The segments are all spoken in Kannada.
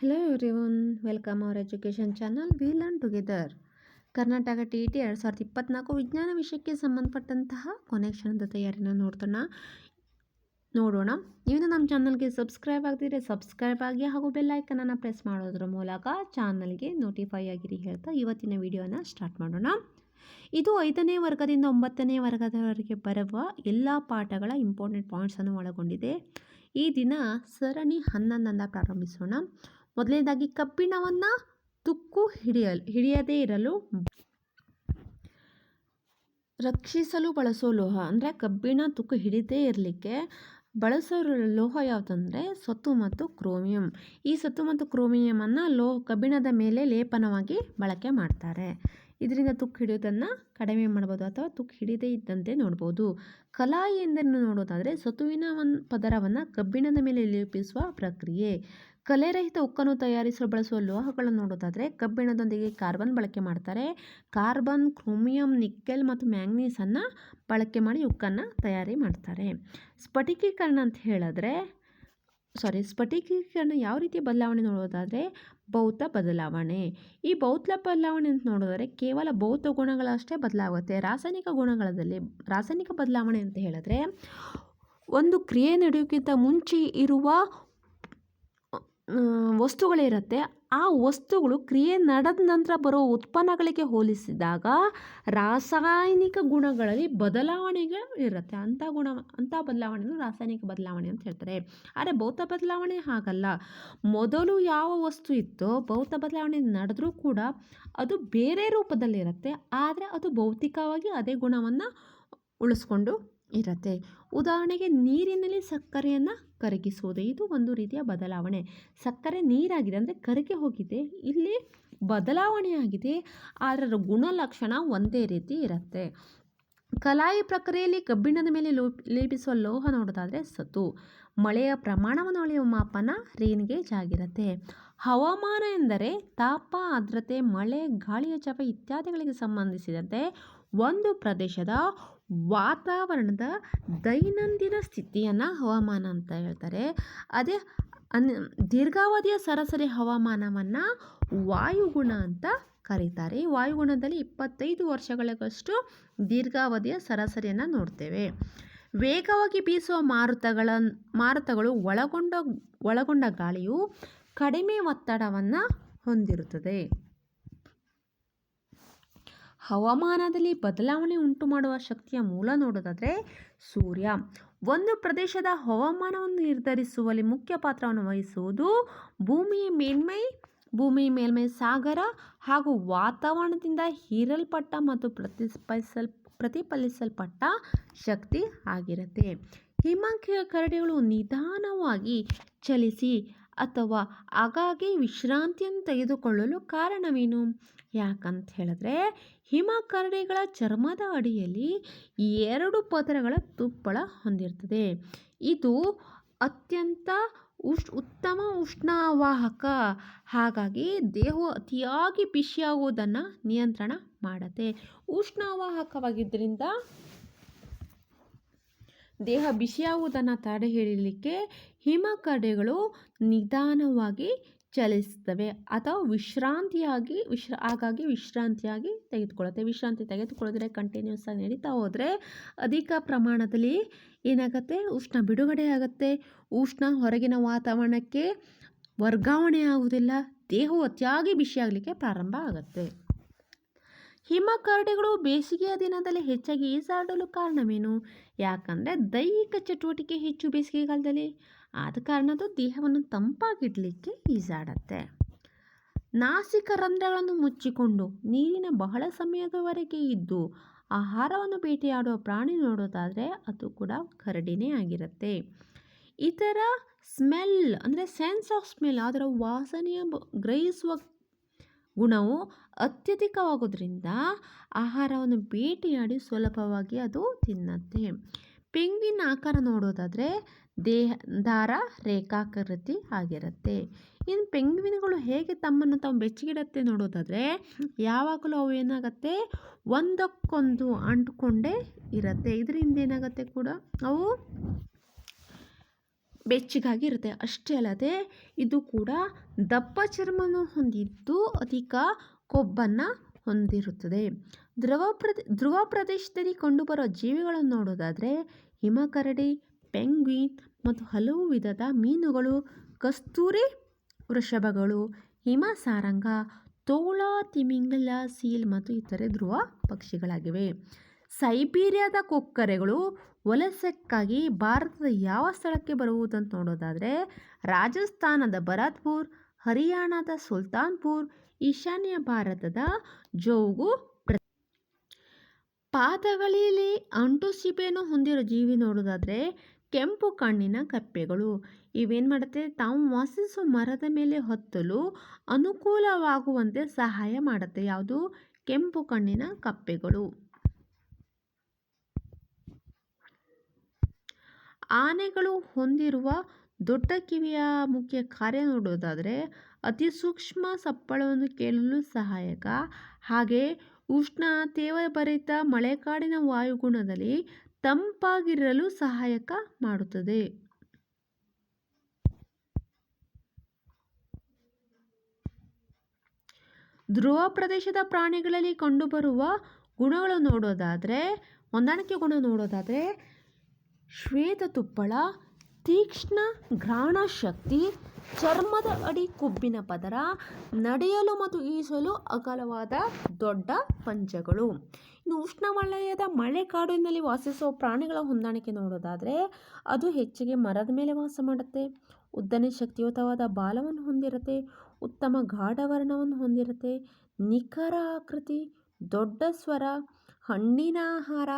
Hello everyone, welcome our education channel we learn together Karnataka T E T ಎರಡು ಸಾವಿರದ ಇಪ್ಪತ್ತ್ನಾಲ್ಕು ವಿಜ್ಞಾನ ವಿಷಯಕ್ಕೆ ಸಂಬಂಧಪಟ್ಟಂತಹ ಕೊನೆಕ್ಷಣದ ತಯಾರಿನ ನೋಡ್ತಾನ ನೋಡೋಣ. ನೀವು ನಮ್ಮ ಚಾನಲ್ಗೆ ಸಬ್ಸ್ಕ್ರೈಬ್ ಆಗದಿದ್ರೆ ಸಬ್ಸ್ಕ್ರೈಬ್ ಆಗಿ ಹಾಗೂ ಬೆಲ್ ಐಕನನ್ನು ಪ್ರೆಸ್ ಮಾಡೋದ್ರ ಮೂಲಕ ಚಾನಲ್ಗೆ ನೋಟಿಫೈ ಆಗಿರಿ ಹೇಳ್ತಾ ಇವತ್ತಿನ ವಿಡಿಯೋನ ಸ್ಟಾರ್ಟ್ ಮಾಡೋಣ. ಇದು ಐದನೇ ವರ್ಗದಿಂದ ಒಂಬತ್ತನೇ ವರ್ಗದವರೆಗೆ ಬರುವ ಎಲ್ಲ ಪಾಠಗಳ ಇಂಪಾರ್ಟೆಂಟ್ ಪಾಯಿಂಟ್ಸನ್ನು ಒಳಗೊಂಡಿದೆ. ಈ ದಿನ ಸರಣಿ ಹನ್ನೊಂದನ್ನು ಪ್ರಾರಂಭಿಸೋಣ. ಮೊದಲನೇದಾಗಿ ಕಬ್ಬಿಣವನ್ನು ತುಕ್ಕು ಹಿಡಿಯಲು, ಹಿಡಿಯದೇ ಇರಲು ರಕ್ಷಿಸಲು ಬಳಸೋ ಲೋಹ, ಅಂದರೆ ಕಬ್ಬಿಣ ತುಕ್ಕು ಹಿಡಿದೇ ಇರಲಿಕ್ಕೆ ಬಳಸೋ ಲೋಹ ಯಾವುದಂದರೆ ಸತ್ತು ಮತ್ತು ಕ್ರೋಮಿಯಂ. ಈ ಸತ್ತು ಮತ್ತು ಕ್ರೋಮಿಯಮನ್ನು ಲೋ, ಕಬ್ಬಿಣದ ಮೇಲೆ ಲೇಪನವಾಗಿ ಬಳಕೆ ಮಾಡ್ತಾರೆ. ಇದರಿಂದ ತುಕ್ಕು ಹಿಡಿಯೋದನ್ನು ಕಡಿಮೆ ಮಾಡ್ಬೋದು ಅಥವಾ ತುಕ್ಕು ಹಿಡಿದೇ ಇದ್ದಂತೆ ನೋಡ್ಬೋದು. ಕಲಾಯಿ ಎಂದನ್ನು ನೋಡೋದಾದರೆ ಸತುವಿನ ಒಂದು ಪದರವನ್ನು ಕಬ್ಬಿಣದ ಮೇಲೆ ಲೇಪಿಸುವ ಪ್ರಕ್ರಿಯೆ. ಕಲೆರಹಿತ ಉಕ್ಕನ್ನು ತಯಾರಿಸಲು ಬಳಸುವ ಲೋಹಗಳನ್ನು ನೋಡೋದಾದರೆ ಕಬ್ಬಿಣದೊಂದಿಗೆ ಕಾರ್ಬನ್ ಬಳಕೆ ಮಾಡ್ತಾರೆ. ಕಾರ್ಬನ್, ಕ್ರೋಮಿಯಂ, ನಿಕ್ಕೆಲ್ ಮತ್ತು ಮ್ಯಾಂಗ್ನೀಸನ್ನು ಬಳಕೆ ಮಾಡಿ ಉಕ್ಕನ್ನು ತಯಾರಿ ಮಾಡ್ತಾರೆ. ಸ್ಫಟಿಕೀಕರಣ ಅಂತ ಹೇಳಿದ್ರೆ ಸಾರಿ ಸ್ಫಟಿಕೀಕರಣ ಯಾವ ರೀತಿ ಬದಲಾವಣೆ ನೋಡೋದಾದರೆ ಭೌತ ಬದಲಾವಣೆ. ಈ ಭೌತ ಬದಲಾವಣೆ ಅಂತ ನೋಡಿದ್ರೆ ಕೇವಲ ಭೌತ ಗುಣಗಳಷ್ಟೇ ಬದಲಾಗುತ್ತೆ. ರಾಸಾಯನಿಕ ಗುಣಗಳಲ್ಲಿ, ರಾಸಾಯನಿಕ ಬದಲಾವಣೆ ಅಂತ ಹೇಳಿದ್ರೆ ಒಂದು ಕ್ರಿಯೆ ನಡೆಯೋಕ್ಕಿಂತ ಮುಂಚೆ ಇರುವ ವಸ್ತುಗಳಿರುತ್ತೆ. ಆ ವಸ್ತುಗಳು ಕ್ರಿಯೆ ನಡೆದ ನಂತರ ಬರೋ ಉತ್ಪನ್ನಗಳಿಗೆ ಹೋಲಿಸಿದಾಗ ರಾಸಾಯನಿಕ ಗುಣಗಳಲ್ಲಿ ಬದಲಾವಣೆಗೆ ಇರುತ್ತೆ. ಅಂಥ ಗುಣ, ಅಂಥ ಬದಲಾವಣೆಯನ್ನು ರಾಸಾಯನಿಕ ಬದಲಾವಣೆ ಅಂತ ಹೇಳ್ತಾರೆ. ಆದರೆ ಭೌತ ಬದಲಾವಣೆ ಹಾಗಲ್ಲ. ಮೊದಲು ಯಾವ ವಸ್ತು ಇತ್ತೋ ಭೌತ ಬದಲಾವಣೆ ನಡೆದ್ರೂ ಕೂಡ ಅದು ಬೇರೆ ರೂಪದಲ್ಲಿರುತ್ತೆ. ಆದರೆ ಅದು ಭೌತಿಕವಾಗಿ ಅದೇ ಗುಣವನ್ನು ಉಳಿಸ್ಕೊಂಡು ಇರುತ್ತೆ. ಉದಾಹರಣೆಗೆ ನೀರಿನಲ್ಲಿ ಸಕ್ಕರೆಯನ್ನು ಕರಗಿಸುವುದು ಇದು ಒಂದು ರೀತಿಯ ಬದಲಾವಣೆ. ಸಕ್ಕರೆ ನೀರಾಗಿದೆ ಅಂದರೆ ಕರಗಿ ಹೋಗಿದೆ, ಇಲ್ಲಿ ಬದಲಾವಣೆಯಾಗಿದೆ ಅದರ ಗುಣಲಕ್ಷಣ ಒಂದೇ ರೀತಿ ಇರುತ್ತೆ. ಕಲಾಯಿ ಪ್ರಕ್ರಿಯೆಯಲ್ಲಿ ಕಬ್ಬಿಣದ ಮೇಲೆ ಲೋ, ಲೇಪಿಸುವ ಲೋಹ ನೋಡೋದಾದರೆ ಸತು. ಮಳೆಯ ಪ್ರಮಾಣವನ್ನು ಅಳೆಯುವ ಮಾಪನ ರೇನ್ ಗೇಜ್ ಆಗಿರುತ್ತೆ. ಹವಾಮಾನ ಎಂದರೆ ತಾಪ, ಆರ್ದ್ರತೆ, ಮಳೆ, ಗಾಳಿಯ ಚಪ ಇತ್ಯಾದಿಗಳಿಗೆ ಸಂಬಂಧಿಸಿದಂತೆ ಒಂದು ಪ್ರದೇಶದ ವಾತಾವರಣದ ದೈನಂದಿನ ಸ್ಥಿತಿಯನ್ನು ಹವಾಮಾನ ಅಂತ ಹೇಳ್ತಾರೆ. ಅದೇ ಅನ್ ದೀರ್ಘಾವಧಿಯ ಸರಾಸರಿ ಹವಾಮಾನವನ್ನು ವಾಯುಗುಣ ಅಂತ ಕರೀತಾರೆ. ವಾಯುಗುಣದಲ್ಲಿ ಇಪ್ಪತ್ತೈದು ವರ್ಷಗಳಿಗಷ್ಟು ದೀರ್ಘಾವಧಿಯ ಸರಾಸರಿಯನ್ನು ನೋಡ್ತೇವೆ. ವೇಗವಾಗಿ ಬೀಸುವ ಮಾರುತಗಳ, ಮಾರುತಗಳು ಒಳಗೊಂಡ ಒಳಗೊಂಡ ಗಾಳಿಯು ಕಡಿಮೆ ಒತ್ತಡವನ್ನು ಹೊಂದಿರುತ್ತದೆ. ಹವಾಮಾನದಲ್ಲಿ ಬದಲಾವಣೆ ಉಂಟು ಮಾಡುವ ಶಕ್ತಿಯ ಮೂಲ ನೋಡೋದಾದರೆ ಸೂರ್ಯ. ಒಂದು ಪ್ರದೇಶದ ಹವಾಮಾನವನ್ನು ನಿರ್ಧರಿಸುವಲ್ಲಿ ಮುಖ್ಯ ಪಾತ್ರವನ್ನು ವಹಿಸುವುದು ಭೂಮಿಯ ಮೇಲ್ಮೈ ಭೂಮಿ ಮೇಲ್ಮೈ ಸಾಗರ ಹಾಗೂ ವಾತಾವರಣದಿಂದ ಹೀರಲ್ಪಟ್ಟ ಮತ್ತು ಪ್ರತಿಸ್ಪೈಸಲ್ ಪ್ರತಿಫಲಿಸಲ್ಪಟ್ಟ ಶಕ್ತಿ ಆಗಿರುತ್ತೆ. ಹಿಮಾಂಕಿಯ ಕರಡಿಗಳು ನಿಧಾನವಾಗಿ ಚಲಿಸಿ ಅಥವಾ ಆಗಾಗ್ಗೆ ವಿಶ್ರಾಂತಿಯನ್ನು ತೆಗೆದುಕೊಳ್ಳಲು ಕಾರಣವೇನು? ಯಾಕಂತ ಹೇಳಿದ್ರೆ ಹಿಮಕರಡಿಗಳ ಚರ್ಮದ ಅಡಿಯಲ್ಲಿ ಎರಡು ಪದರಗಳ ತುಪ್ಪಳ ಹೊಂದಿರ್ತದೆ. ಇದು ಅತ್ಯಂತ ಉಷ್ ಉತ್ತಮ ಉಷ್ಣವಾಹಕ. ಹಾಗಾಗಿ ದೇಹವು ಅತಿಯಾಗಿ ಬಿಸಿಯಾಗುವುದನ್ನು ನಿಯಂತ್ರಣ ಮಾಡುತ್ತೆ. ಉಷ್ಣವಾಹಕವಾಗಿದ್ದರಿಂದ ದೇಹ ಬಿಸಿಯಾಗುವುದನ್ನು ತಡೆಹಿಡಿಯಲಿಕ್ಕೆ ಹಿಮಕರಡಿಗಳು ನಿಧಾನವಾಗಿ ಚಲಿಸ್ತವೆ ಅಥವಾ ವಿಶ್ರಾಂತಿಯಾಗಿ, ವಿಶ್ರ ಹಾಗಾಗಿ ವಿಶ್ರಾಂತಿಯಾಗಿ ತೆಗೆದುಕೊಳ್ಳುತ್ತೆ. ವಿಶ್ರಾಂತಿ ತೆಗೆದುಕೊಳ್ಳೋದ್ರೆ ಕಂಟಿನ್ಯೂಸ್ ಆಗಿ ನಡೀತಾ ಹೋದರೆ ಅಧಿಕ ಪ್ರಮಾಣದಲ್ಲಿ ಏನಾಗುತ್ತೆ? ಉಷ್ಣ ಬಿಡುಗಡೆ ಆಗುತ್ತೆ. ಉಷ್ಣ ಹೊರಗಿನ ವಾತಾವರಣಕ್ಕೆ ವರ್ಗಾವಣೆ ಆಗುವುದಿಲ್ಲ. ದೇಹವು ಅತಿಯಾಗಿ ಬಿಸಿಯಾಗಲಿಕ್ಕೆ ಪ್ರಾರಂಭ ಆಗುತ್ತೆ. ಹಿಮ ಕರಡಿಗಳು ಬೇಸಿಗೆಯ ದಿನದಲ್ಲಿ ಹೆಚ್ಚಾಗಿ ಈಸಾಡಲು ಕಾರಣವೇನು? ಯಾಕಂದರೆ ದೈಹಿಕ ಚಟುವಟಿಕೆ ಹೆಚ್ಚು ಬೇಸಿಗೆಗಾಲದಲ್ಲಿ. ಆದ ಕಾರಣ ಅದು ದೇಹವನ್ನು ತಂಪಾಗಿಡಲಿಕ್ಕೆ ಈಜಾಡತ್ತೆ. ನಾಸಿಕ ರಂಧ್ರಗಳನ್ನು ಮುಚ್ಚಿಕೊಂಡು ನೀರಿನ ಬಹಳ ಸಮಯದವರೆಗೆ ಇದ್ದು ಆಹಾರವನ್ನು ಬೇಟೆಯಾಡುವ ಪ್ರಾಣಿ ನೋಡೋದಾದರೆ ಅದು ಕೂಡ ಕರಡಿನೇ ಆಗಿರುತ್ತೆ. ಇತರ ಸ್ಮೆಲ್ ಅಂದರೆ ಸೆನ್ಸ್ ಆಫ್ ಸ್ಮೆಲ್ ಅದರ ವಾಸನೆಯ ಗ್ರಹಿಸುವ ಗುಣವು ಅತ್ಯಧಿಕವಾಗೋದ್ರಿಂದ ಆಹಾರವನ್ನು ಬೇಟೆಯಾಡಿ ಸುಲಭವಾಗಿ ಅದು ತಿನ್ನತ್ತೆ. ಪೆಂಗ್ವಿನ್ ಆಕಾರ ನೋಡೋದಾದರೆ ದೇಹ, ದಾರ, ರೇಖಾಕೃತಿ ಆಗಿರುತ್ತೆ. ಇನ್ನು ಪೆಂಗ್ವಿನ್ಗಳು ಹೇಗೆ ತಮ್ಮನ್ನು ತಾವು ಬೆಚ್ಚಗಿಡತ್ತೆ ನೋಡೋದಾದರೆ ಯಾವಾಗಲೂ ಅವು ಏನಾಗುತ್ತೆ? ಒಂದಕ್ಕೊಂದು ಅಂಟ್ಕೊಂಡೇ ಇರುತ್ತೆ. ಇದರಿಂದ ಏನಾಗುತ್ತೆ ಕೂಡ? ಅವು ಬೆಚ್ಚಗಾಗಿರುತ್ತೆ ಅಷ್ಟೇ ಅಲ್ಲದೆ ಇದು ಕೂಡ ದಪ್ಪ ಚರ್ಮವನ್ನು ಹೊಂದಿದ್ದು ಅಧಿಕ ಕೊಬ್ಬನ್ನು ಹೊಂದಿರುತ್ತದೆ. ಧ್ರುವ ಪ್ರದೇ ಧ್ರುವ ಪ್ರದೇಶದಲ್ಲಿ ಕಂಡುಬರುವ ಜೀವಿಗಳನ್ನು ನೋಡೋದಾದರೆ ಹಿಮ ಕರಡಿ ಪೆಂಗ್ವಿನ್ ಮತ್ತು ಹಲವು ವಿಧದ ಮೀನುಗಳು, ಕಸ್ತೂರಿ ವೃಷಭಗಳು, ಹಿಮ ಸಾರಂಗ, ತೋಳ, ತಿಮಿಂಗಲ, ಸೀಲ್ ಮತ್ತು ಇತರೆ ಧ್ರುವ ಪಕ್ಷಿಗಳಾಗಿವೆ. ಸೈಬೀರಿಯಾದ ಕೊಕ್ಕರೆಗಳು ವಲಸಕ್ಕಾಗಿ ಭಾರತದ ಯಾವ ಸ್ಥಳಕ್ಕೆ ಬರುವುದಂತ ನೋಡೋದಾದರೆ ರಾಜಸ್ಥಾನದ ಭರತ್ಪುರ್, ಹರಿಯಾಣದ ಸುಲ್ತಾನ್ಪುರ್, ಈಶಾನ್ಯ ಭಾರತದ ಜೌಗು ಪಾದಗಳಲ್ಲಿ ಅಂಟುಸಿಪೆಯನ್ನು ಹೊಂದಿರೋ ಜೀವಿ ನೋಡೋದಾದರೆ ಕೆಂಪು ಕಣ್ಣಿನ ಕಪ್ಪೆಗಳು. ಇವೇನು ಮಾಡುತ್ತೆ? ತಾವು ವಾಸಿಸುವ ಮರದ ಮೇಲೆ ಹೊತ್ತಲು ಅನುಕೂಲವಾಗುವಂತೆ ಸಹಾಯ ಮಾಡುತ್ತೆ. ಯಾವುದು? ಕೆಂಪು ಕಣ್ಣಿನ ಕಪ್ಪೆಗಳು. ಆನೆಗಳು ಹೊಂದಿರುವ ದೊಡ್ಡ ಕಿವಿಯ ಮುಖ್ಯ ಕಾರ್ಯ ನೋಡೋದಾದರೆ ಅತಿ ಸೂಕ್ಷ್ಮ ಸಪ್ಪಳವನ್ನು ಕೇಳಲು ಸಹಾಯಕ. ಹಾಗೆ ಉಷ್ಣ ತೇವಭರಿತ ಮಳೆಕಾಡಿನ ವಾಯುಗುಣದಲ್ಲಿ ತಂಪಾಗಿರಲು ಸಹಾಯಕ ಮಾಡುತ್ತದೆ. ಧ್ರುವ ಪ್ರದೇಶದ ಪ್ರಾಣಿಗಳಲ್ಲಿ ಕಂಡುಬರುವ ಗುಣಗಳು ನೋಡೋದಾದರೆ, ಹೊಂದಾಣಿಕೆ ಗುಣ ನೋಡೋದಾದರೆ, ಶ್ವೇತ ತುಪ್ಪಳ ತೀಕ್ಷ್ಣ ಘ್ರಾಣ ಶಕ್ತಿ, ಚರ್ಮದ ಅಡಿ ಕೊಬ್ಬಿನ ಪದರ, ನಡೆಯಲು ಮತ್ತು ಈಸಲು ಅಗಲವಾದ ದೊಡ್ಡ ಪಂಜಗಳು. ಇನ್ನು ಉಷ್ಣವಲಯದ ಮಳೆಕಾಡಿನಲ್ಲಿ ವಾಸಿಸುವ ಪ್ರಾಣಿಗಳ ಹೊಂದಾಣಿಕೆ ನೋಡೋದಾದರೆ, ಅದು ಹೆಚ್ಚಿಗೆ ಮರದ ಮೇಲೆ ವಾಸ ಮಾಡುತ್ತೆ. ಉದ್ದನೆ ಶಕ್ತಿಯುತವಾದ ಬಾಲವನ್ನು ಹೊಂದಿರುತ್ತೆ, ಉತ್ತಮ ಗಾಢವರ್ಣವನ್ನು ಹೊಂದಿರುತ್ತೆ, ನಿಖರ ಆಕೃತಿ, ದೊಡ್ಡ ಸ್ವರ, ಹಣ್ಣಿನ ಆಹಾರ,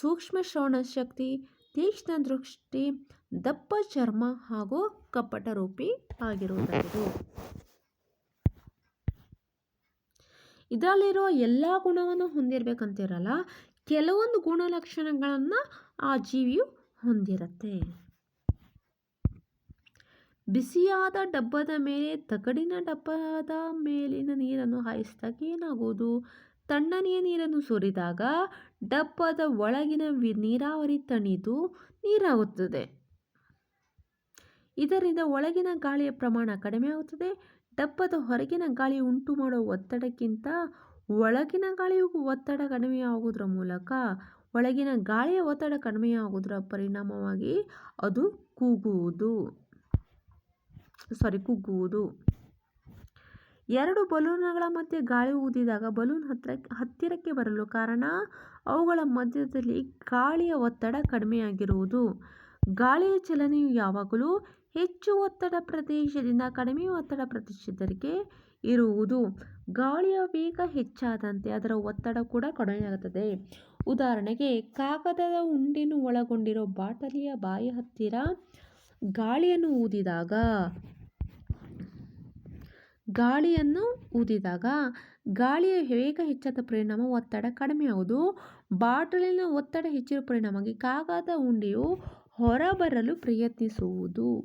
ಸೂಕ್ಷ್ಮ ಶ್ರವಣ ಶಕ್ತಿ ತೀಕ್ಷ್ಣ ದೃಷ್ಟಿ ದಪ್ಪ ಚರ್ಮ ಹಾಗೂ ಕಪಟರೂಪಿ ಆಗಿರುವುದಾಗಿದೆ ಇದರಲ್ಲಿರುವ ಎಲ್ಲ ಗುಣವನ್ನು ಹೊಂದಿರಬೇಕಂತಿರಲ್ಲ, ಕೆಲವೊಂದು ಗುಣಲಕ್ಷಣಗಳನ್ನು ಆ ಜೀವಿಯು ಹೊಂದಿರುತ್ತೆ. ಬಿಸಿಯಾದ ಡಬ್ಬದ ಮೇಲೆ, ತಗಡಿನ ಡಬ್ಬದ ಮೇಲಿನ ನೀರನ್ನು ಹಾಯಿಸಿದಾಗ ಏನಾಗುವುದು? ತಣ್ಣನೆಯ ನೀರನ್ನು ಸುರಿದಾಗ ಡಬ್ಬದ ಒಳಗಿನ ವಿ, ನೀರಾವರಿ ತಣಿದು ನೀರಾಗುತ್ತದೆ. ಇದರಿಂದ ಒಳಗಿನ ಗಾಳಿಯ ಪ್ರಮಾಣ ಕಡಿಮೆಯಾಗುತ್ತದೆ ಡಬ್ಬದ ಹೊರಗಿನ ಗಾಳಿ ಉಂಟು ಮಾಡುವ ಒತ್ತಡಕ್ಕಿಂತ ಒಳಗಿನ ಗಾಳಿಯು ಒತ್ತಡ ಕಡಿಮೆಯಾಗುವುದರ ಮೂಲಕ ಒಳಗಿನ ಗಾಳಿಯ ಒತ್ತಡ ಕಡಿಮೆಯಾಗುವುದರ ಪರಿಣಾಮವಾಗಿ ಅದು ಕೂಗುವುದು. ಸಾರಿ ಕುಗ್ಗುವುದು ಎರಡು ಬಲೂನ್ಗಳ ಮಧ್ಯೆ ಗಾಳಿ ಊದಿದಾಗ ಬಲೂನ್ ಹತ್ತಿರ ಹತ್ತಿರಕ್ಕೆ ಬರಲು ಕಾರಣ ಅವುಗಳ ಮಧ್ಯದಲ್ಲಿ ಗಾಳಿಯ ಒತ್ತಡ ಕಡಿಮೆಯಾಗಿರುವುದು. ಗಾಳಿಯ ಚಲನೆಯು ಯಾವಾಗಲೂ ಹೆಚ್ಚು ಒತ್ತಡ ಪ್ರದೇಶದಿಂದ ಕಡಿಮೆ ಒತ್ತಡ ಪ್ರದೇಶದವರೆಗೆ ಇರುವುದು. ಗಾಳಿಯ ವೇಗ ಹೆಚ್ಚಾದಂತೆ ಅದರ ಒತ್ತಡ ಕೂಡ ಕಡಿಮೆಯಾಗುತ್ತದೆ. ಉದಾಹರಣೆಗೆ, ಕಾಗದದ ಉಂಡೆಯನ್ನು ಒಳಗೊಂಡಿರೋ ಬಾಟಲಿಯ ಬಾಯಿ ಹತ್ತಿರ ಗಾಳಿಯನ್ನು ಊದಿದಾಗ ಗಾಳಿಯನ್ನು ಊದಿದಾಗ ಗಾಳಿಯ ವೇಗ ಹೆಚ್ಚಾದ ಪರಿಣಾಮ ಒತ್ತಡ ಕಡಿಮೆಯಾಗುವುದು ಬಾಟಲಿನ ಒತ್ತಡ ಹೆಚ್ಚಿರುವ ಪರಿಣಾಮವಾಗಿ ಕಾಗದ ಉಂಡೆಯು ಹೊರಬರಲು ಪ್ರಯತ್ನಿಸುವುದು.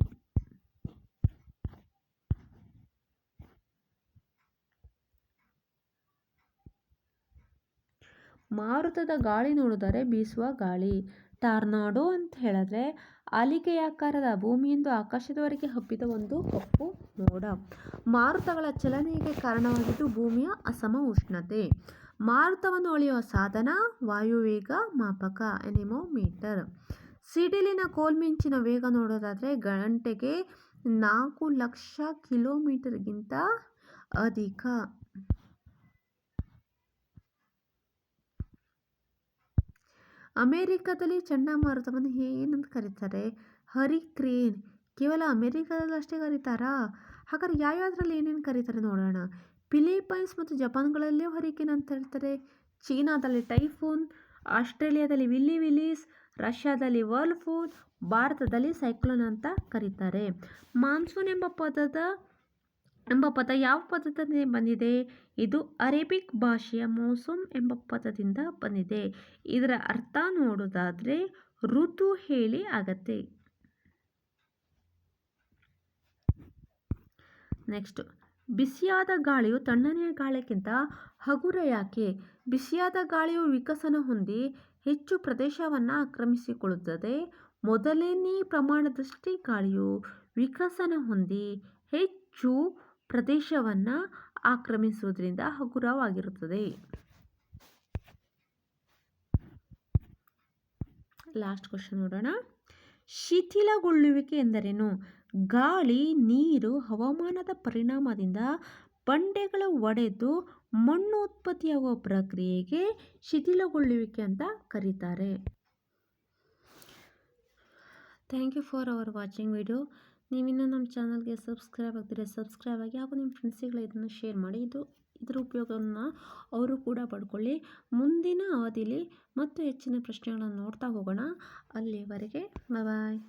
ಮಾರುತದ ಗಾಳಿ ನೋಡಿದರೆ ಬೀಸುವ ಗಾಳಿ. ಟಾರ್ನಾಡೋ ಅಂತ ಹೇಳಿದ್ರೆ ಆಲಿಕೆಯಾಕಾರದ ಭೂಮಿಯಿಂದ ಆಕಾಶದವರೆಗೆ ಹಬ್ಬಿದ ಒಂದು ಕಪ್ಪು ಮೋಡ. ಮಾರುತಗಳ ಚಲನೆಗೆ ಕಾರಣವಾಗಿದ್ದು ಭೂಮಿಯ ಅಸಮ ಉಷ್ಣತೆ. ಮಾರುತವನ್ನು ಅಳೆಯುವ ಸಾಧನ, ವಾಯುವೇಗ, ಮಾಪಕ, ಎನಿಮೋಮೀಟರ್. ಸಿಡಿಲಿನ ಕೋಲ್ಮಿಂಚಿನ ವೇಗ ನೋಡೋದಾದರೆ ಗಂಟೆಗೆ ನಾಲ್ಕು ಲಕ್ಷ ಕಿಲೋಮೀಟರ್ಗಿಂತ ಅಧಿಕ. ಅಮೇರಿಕಾದಲ್ಲಿ ಚಂಡಮಾರುತವನ್ನು ಏನಂತ ಕರೀತಾರೆ? ಹರಿಕ್ರೇನ್ ಕೇವಲ ಅಮೇರಿಕಾದಲ್ಲಿ ಅಷ್ಟೇ ಕರೀತಾರಾ? ಹಾಗಾದ್ರೆ ಯಾವ್ಯಾವುದ್ರಲ್ಲಿ ಏನೇನು ಕರೀತಾರೆ ನೋಡೋಣ. ಫಿಲಿಪೈನ್ಸ್ ಮತ್ತು ಜಪಾನ್ಗಳಲ್ಲೇ ಹರಿಕೇನ್ ಅಂತ ಹೇಳ್ತಾರೆ. ಚೀನಾದಲ್ಲಿ ಟೈಫೂನ್, ಆಸ್ಟ್ರೇಲಿಯಾದಲ್ಲಿ ವಿಲ್ಲಿ ವಿಲೀಸ್ ರಷ್ಯಾದಲ್ಲಿ ವರ್ಲ್ಫೂನ್ ಭಾರತದಲ್ಲಿ ಸೈಕ್ಲೋನ್ ಅಂತ ಕರೀತಾರೆ. ಮಾನ್ಸೂನ್ ಎಂಬ ಪದದ ಎಂಬ ಪದ ಯಾವ ಪದದಿಂದ ಬಂದಿದೆ? ಇದು ಅರೇಬಿಕ್ ಭಾಷೆಯ ಮೌಸೂಮ್ ಎಂಬ ಪದದಿಂದ ಬಂದಿದೆ. ಇದರ ಅರ್ಥ ನೋಡೋದಾದರೆ ಋತು ಹೇಳಿ ಆಗತ್ತೆ. ನೆಕ್ಸ್ಟ್, ಬಿಸಿಯಾದ ಗಾಳಿಯು ತಣ್ಣನೆಯ ಗಾಳಿಗಿಂತ ಹಗುರ ಯಾಕೆ? ಬಿಸಿಯಾದ ಗಾಳಿಯು ವಿಕಸನ ಹೊಂದಿ ಹೆಚ್ಚು ಪ್ರದೇಶವನ್ನು ಆಕ್ರಮಿಸಿಕೊಳ್ಳುತ್ತದೆ. ಮೊದಲನೇ ಪ್ರಮಾಣದಷ್ಟೇ ಗಾಳಿಯು ವಿಕಸನ ಹೊಂದಿ ಹೆಚ್ಚು ಪ್ರದೇಶವನ್ನು ಆಕ್ರಮಿಸುವುದರಿಂದ ಹಗುರವಾಗಿರುತ್ತದೆ. ಲಾಸ್ಟ್ ಕ್ವಶನ್ ನೋಡೋಣ. ಶಿಥಿಲಗೊಳ್ಳುವಿಕೆ ಎಂದರೇನು? ಗಾಳಿ, ನೀರು, ಹವಾಮಾನದ ಪರಿಣಾಮದಿಂದ ಬಂಡೆಗಳು ಒಡೆದು ಮಣ್ಣು ಉತ್ಪತ್ತಿಯಾಗುವ ಪ್ರಕ್ರಿಯೆಗೆ ಶಿಥಿಲಗೊಳ್ಳುವಿಕೆ ಅಂತ ಕರೀತಾರೆ. Thank you for our watching video ನೀವಿನ್ನೂ ನಮ್ಮ ಚಾನಲ್ಗೆ ಸಬ್ಸ್ಕ್ರೈಬ್ ಆಗ್ತೀರಾ ಸಬ್ಸ್ಕ್ರೈಬ್ ಆಗಿ ಹಾಗೂ ನಿಮ್ಮ ಫ್ರೆಂಡ್ಸಿಗೆ ಇದನ್ನು ಶೇರ್ ಮಾಡಿ. ಇದು ಇದರ ಉಪಯೋಗವನ್ನು ಅವರು ಕೂಡ ಪಡ್ಕೊಳ್ಳಿ. ಮುಂದಿನ ಅವಧಿಲಿ ಮತ್ತು ಹೆಚ್ಚಿನ ಪ್ರಶ್ನೆಗಳನ್ನು ನೋಡ್ತಾ ಹೋಗೋಣ. ಅಲ್ಲಿವರೆಗೆ ಬಾಯ್